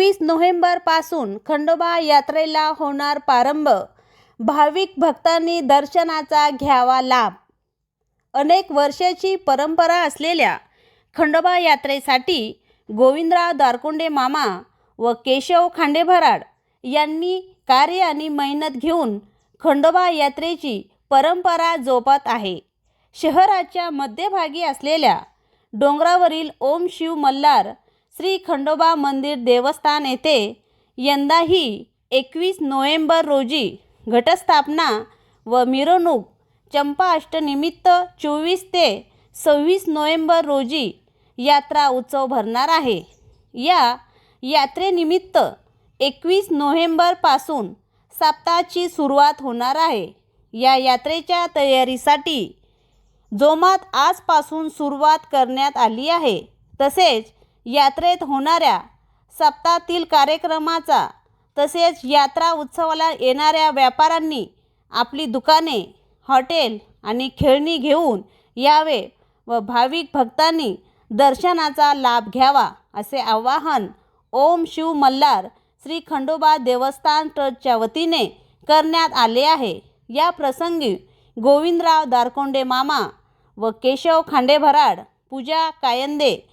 एकवीस नोव्हेंबरपासून खंडोबा यात्रेला होणार प्रारंभ. भाविक भक्तांनी दर्शनाचा घ्यावा लाभ. अनेक वर्षाची परंपरा असलेल्या खंडोबा यात्रेसाठी गोविंदराव दारकुंडे मामा व केशव खांडेभराड यांनी कार्य आणि मेहनत घेऊन खंडोबा यात्रेची परंपरा जोपात आहे. शहराच्या मध्यभागी असलेल्या डोंगरावरील ओम शिव मल्हार श्री खंडोबा मंदिर देवस्थान येथे यंदाही एकवीस नोव्हेंबर रोजी घटस्थापना व मिरवणूक चंपा अष्टनिमित्त चोवीस ते सव्वीस नोव्हेंबर रोजी यात्रा उत्सव भरणार आहे. या यात्रेनिमित्त एकवीस नोव्हेंबरपासून साप्ताहाची सुरुवात होणार आहे. या यात्रेच्या तयारीसाठी जोमात आजपासून सुरुवात करण्यात आली आहे. तसेच यात्रेत होणाऱ्या सप्ताहातील कार्यक्रमाचा तसेच यात्रा उत्सवाला येणाऱ्या व्यापाऱ्यांनी आपली दुकाने हॉटेल आणि खेळणी घेऊन यावे व भाविक भक्तांनी दर्शनाचा लाभ घ्यावा असे आवाहन ओम शिव मल्हार श्री खंडोबा देवस्थान ट्रस्टच्या वतीने करण्यात आले आहे. या प्रसंगी गोविंदराव दारकोंडे मामा व केशव खांडेभराड पूजा कायंदे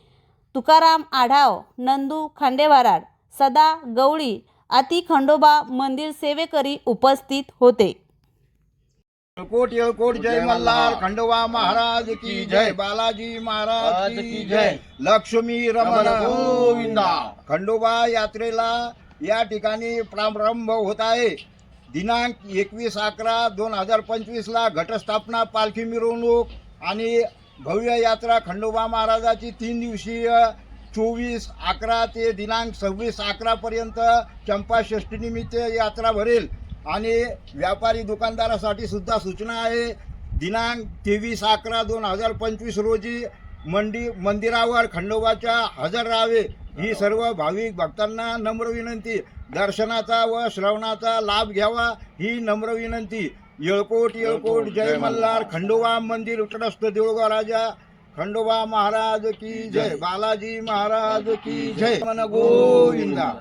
तुकाराम आढाव नंदू खांडेभराड सदा गवळी अति खंडोबा मंदिर सेवेकरी उपस्थित होते. येळकोट येळकोट जय मल्हार खंडोबा महाराज की जय. बालाजी महाराज की जय. लक्ष्मी रमण गोविंदा. खंडोबा यात्रेला या ठिकाणी प्रारंभ होत आहे. दिनांक एकवीस अकरा दोन हजार पंचवीस ला घटस्थापना पालखी मिरवणूक आणि भव्य यात्रा खंडोबा महाराजाची तीन दिवसीय चोवीस अकरा ते दिनांक सव्वीस अकरापर्यंत चंपाषष्ठीनिमित्त चंपा षष्टीनिमित्त यात्रा भरेल. आणि व्यापारी दुकानदारासाठी सुद्धा सूचना आहे. दिनांक तेवीस अकरा दोन हजार पंचवीस रोजी मंडी मंदिरावर खंडोबाच्या हजर राहावे ही सर्व भाविक भक्तांना नम्र विनंती. दर्शनाचा व श्रवणाचा लाभ घ्यावा ही नम्र विनंती. येळकोट येळकोट जय मल्हार. खंडोबा मंदिर ट्रस्ट देऊळगाव राजा. खंडोबा महाराज की जय. बालाजी महाराज की जय. मन गोविंदा.